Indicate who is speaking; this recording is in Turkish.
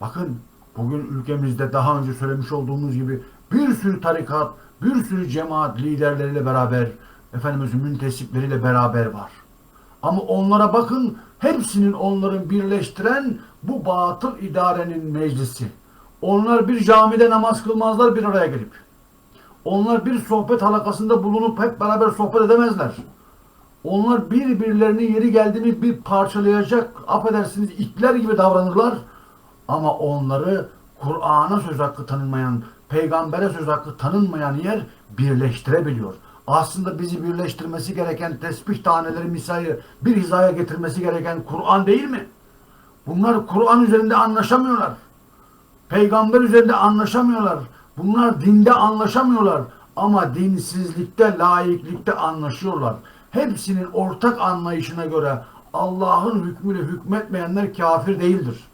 Speaker 1: Bakın bugün ülkemizde daha önce söylemiş olduğumuz gibi bir sürü tarikat, bir sürü cemaat liderleriyle beraber, Efendimizin müntesipleriyle beraber var. Ama onlara bakın hepsinin onların birleştiren bu batıl idarenin meclisi. Onlar bir camide namaz kılmazlar bir araya gelip. Onlar bir sohbet halakasında bulunup hep beraber sohbet edemezler. Onlar birbirlerini yeri geldi mi bir parçalayacak, affedersiniz itler gibi davranırlar. Ama onları Kur'an'a söz hakkı tanınmayan, peygambere söz hakkı tanınmayan yer birleştirebiliyor. Aslında bizi birleştirmesi gereken tesbih taneleri misali bir hizaya getirmesi gereken Kur'an değil mi? Bunlar Kur'an üzerinde anlaşamıyorlar. Peygamber üzerinde anlaşamıyorlar. Bunlar dinde anlaşamıyorlar. Ama dinsizlikte, laiklikte anlaşıyorlar. Hepsinin ortak anlayışına göre Allah'ın hükmüyle hükmetmeyenler kafir değildir.